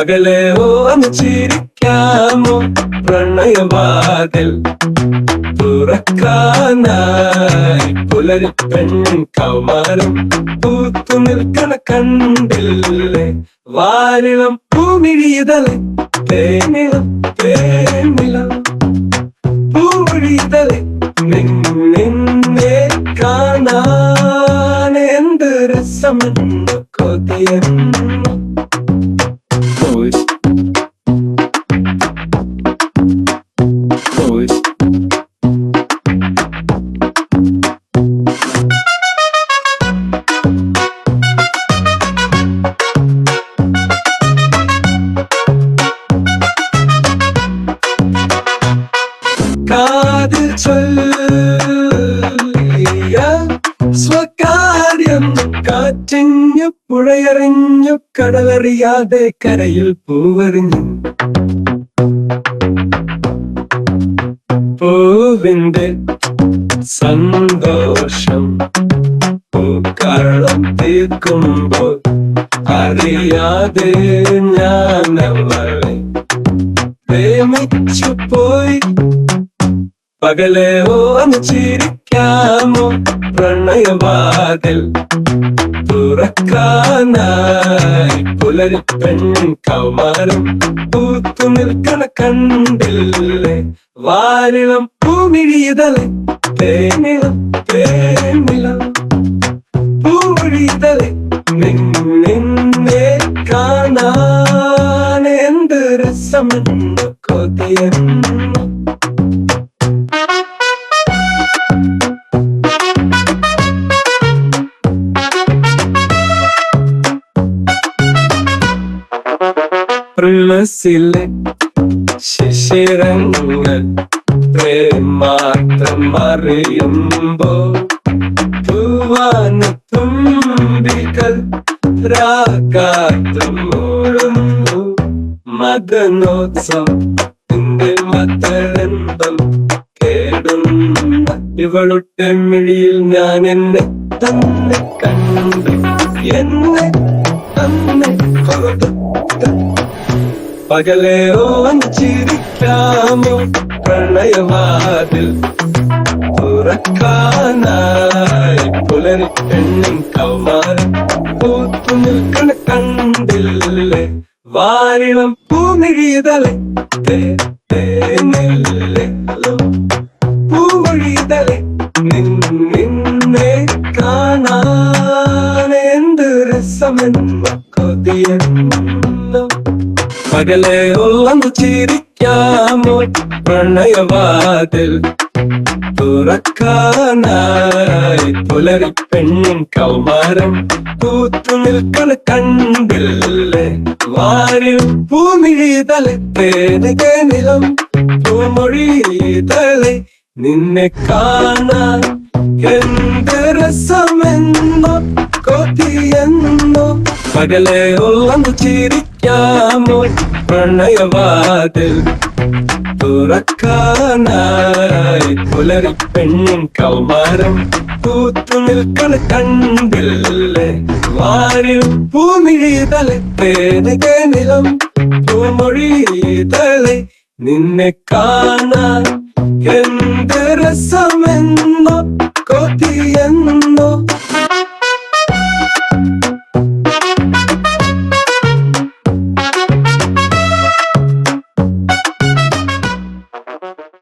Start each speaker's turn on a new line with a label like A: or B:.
A: പകലെ ഓന്ന് ചിരിക്കാമോ പ്രണയവാതിൽ തുറക്കാനായി പുലരി പെൺ കൗമാരം പൂത്തു നിൽക്കണ കണ്ടില്ലേ? വാരിളം നിന്നെ കാണാൻ എന്ത് രസമെന്ന് കൊതിയെന്നു സ്വകാര്യം കാറ്റിഞ്ഞു പുഴയറിഞ്ഞു കടലറിയാതെ കരയിൽ പൂവറിഞ്ഞു പൂവിന്റെ സന്തോഷം പൂക്കാളം തീർക്കുമ്പോൾ അറിയാതെ ഞാൻ അവളെ പ്രേമിച്ചു പോയി. പകലെ ഓന്ന് ചിരിക്കാമോ? പ്രണയവാതിൽ തുറക്കാനായി പുലരി പെൺ കൗമാരം പൂത്തു നിൽക്കണ കണ്ടില്ലേ? വാരിളം പൂമിഴിയതലെ തേനിളം തേനിളം. പൂമിഴിയതലെ നിന്നെ കാണാൻ എന്ത് രസമെന്ന് കൊതിയെന്നു പ്രളസിലെ ശിശിരങ്ങൾ പ്രേമാത്രം അറിയുമ്പോ പൂവാന തുമ്പികൾ മദനോത്സവം നിന്റെ മതരന്തം കേടുന്ന ഇവളുടെ മിഴിയിൽ ഞാൻ എന്നെ തന്നെ കണ്ടു. എന്നെ തന്നെ കൊടുത്തു പകലെ ചിരിക്കാമോ പ്രണയവാതിൽ തുറക്കാനായി പുലരി പെണ്ണും കൗമാരം പൂത്തു നിൽക്കണ കണ്ടില്ലേ? വാരിളം പൂമിഴിതലെ തേനില്ലേ പൂമൊഴിതലെ നിന്നെ കാണാൻ പകലെ ഒന്നു ചിരിക്കാമോ? പ്രണയവാതിൽ തുറക്കാനായി പുലരി പെണ്ണും കൗമാരം പൂത്തു നിൽക്കണ കണ്ടില്ലേ? വാരിൽ പൂമിഴിതലെ തേനികം പൂമൊഴിതലെ നിന്നെ കാണാൻ എന്ത് രസമെന്നോ കൊതിയെന്നോ പകലെ ഒന്നു ചിരിക്കാമോ പ്രണയവാതിൽ തുറക്കാനായി പുലരി പെണ്ണും കൗമാരം പൂത്തു നിൽക്കണ കണ്ടില്ലേ വാരിൽ പൂമിഴിതലെ തേനികം പൂമൊഴിതലെ നിന്നെ കാണാൻ എന്ത്